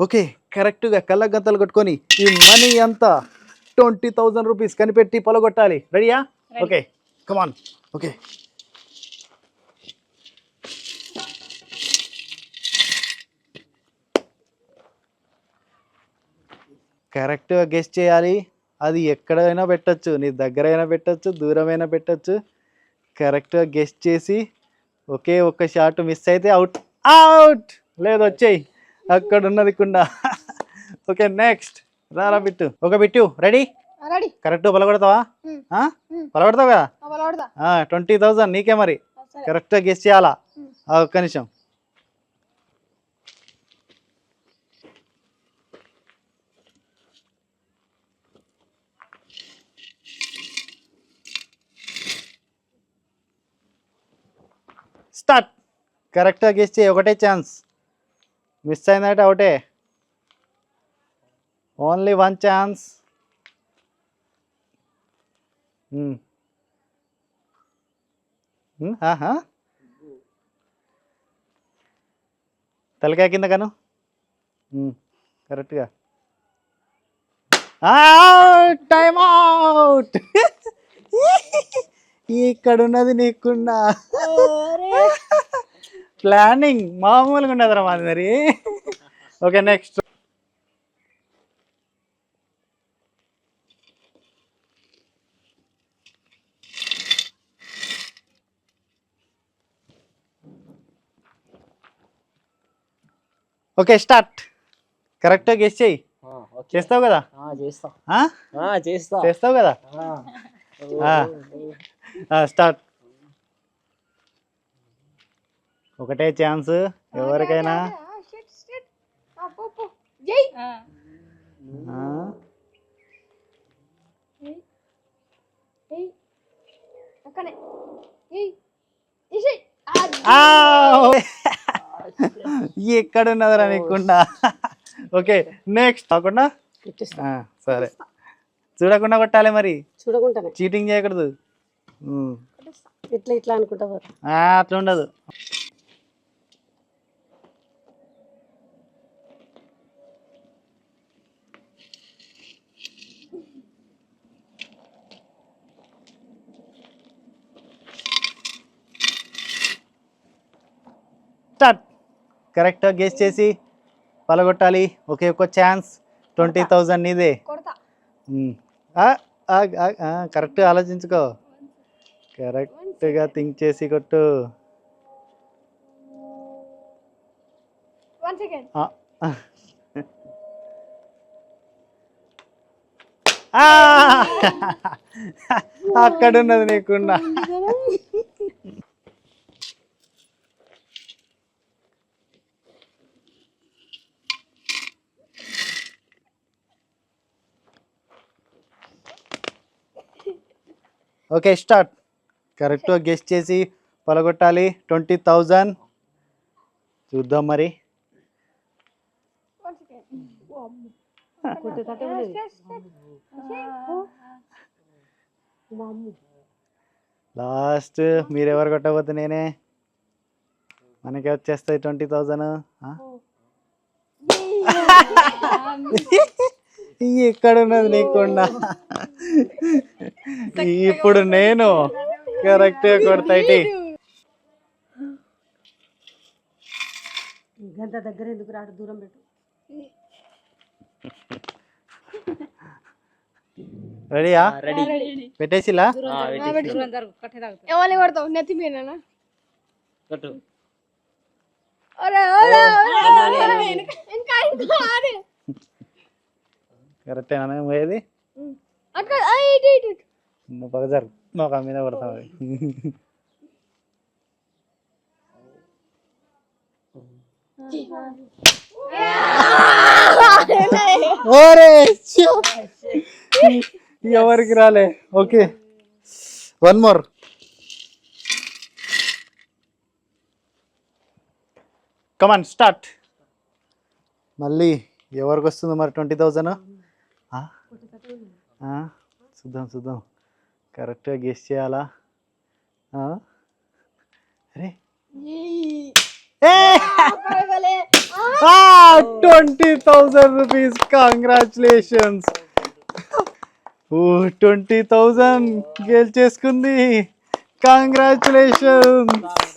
Okay కరెక్ట్గా కళ్ళ గంతలు కొట్టుకొని ఈ మనీ అంతా ట్వంటీ థౌజండ్ రూపీస్ కనిపెట్టి పొలగొట్టాలి. రెడీయా? Okay come on okay. కరెక్ట్గా గెస్ట్ చేయాలి. అది ఎక్కడైనా పెట్టచ్చు నీ దగ్గరైనా పెట్టచ్చు దూరమైనా పెట్టచ్చు. కరెక్ట్గా గెస్ట్ చేసి ఒకే ఒక్క షాట్ మిస్ అయితే అవుట్. అవుట్! లేదు వచ్చేయి. అక్కడ ఉన్నది కుండ. ఓకే నెక్స్ట్ రారా బిట్టు. ఒక బిట్టు రెడీ కరెక్ట్ పలగొడతావా. పలగొడతావు కదా ట్వంటీ థౌజండ్ నీకే మరి. కరెక్ట్గా గెస్ట్ చేయాలా? ఒక్క నిమిషం. స్టార్ట్ కరెక్ట్గా గెస్ట్ చేయి ఒకటే ఛాన్స్ మిస్ అయిందంటే ఒకటే. ఓన్లీ వన్ ఛాన్స్ తలకాయ కింద కను. కరెక్ట్గా టైమ్ అవుట్ ఇక్కడ ఉన్నది నీకున్నా. ప్లానింగ్ మామూలుగా ఉండదురా మాది మరి. ఓకే నెక్స్ట్ ఓకే స్టార్ట్ కరెక్ట్గా గెస్ చేయి. చేస్తావు కదా? చేస్తా. ఆ? చేస్తా. చేస్తావు కదా? స్టార్ట్ ఒకటే ఛాన్స్ ఎవరికైనా షిట్ షిట్ పో పో జై ఆ? జై అక్కనే జై ఇషి ఆ! ఎక్కడ ఉన్నదిరా నీకుండా ఓకే నెక్స్ట్ కాకుండా? సరే. చూడకుండా కొట్టాలి మరి. చూడకుండానే. చీటింగ్ చేయకూడదు. ఇట్లా ఇట్లా అనుకుంటా అట్లా ఉండదు స్టార్ట్ కరెక్ట్గా గెస్ చేసి పలగొట్టాలి. ఒకే ఒక్క ఛాన్స్. ట్వంటీ థౌజండ్ నీదే. ఆ, కరెక్ట్గా ఆలోచించుకో. కరెక్ట్గా థింక్ చేసి కొట్టు. One second. ఆ. ఆ! అక్కడ ఉన్నది నీకున్నా ఓకే స్టార్ట్. కరెక్ట్గా గెస్ట్ చేసి పలగొట్టాలి. Twenty thousand. చూద్దాం మరి. అమ్మ. లాస్ట్ మీరెవరు కొట్టబోతే నేనే? మనకి వచ్చేస్తాయి ట్వంటీ థౌజండ్. ఇక్కడ ఉన్నది నీకుండా ఇప్పుడు నేను కరెక్ట్గా కొడతాయి గంట దగ్గర ఎందుకు రాడు దూరం పెట్టు రెడీయా రెడీ పెట్టేసిలా ఎవరిని కొడతావు నెత్తి కట్టు అరే కరెక్టేనా పోయేది అక్కడ ఆ, ఇటు ఇటు మీద ఓరే ఎవరికి రాలే? Okay. One more. Come on start మళ్ళీ ఎవరికి వస్తుందో మరి ట్వంటీ థౌజండ్? చూద్దాం చూద్దాం. కరెక్ట్గా గెస్ట్ చేయాలా? అరే. Twenty thousand rupees. కంగ్రాచులేషన్స్. ఓ ట్వంటీ థౌజండ్ గెలిచేసుకుంది. కంగ్రాచులేషన్స్.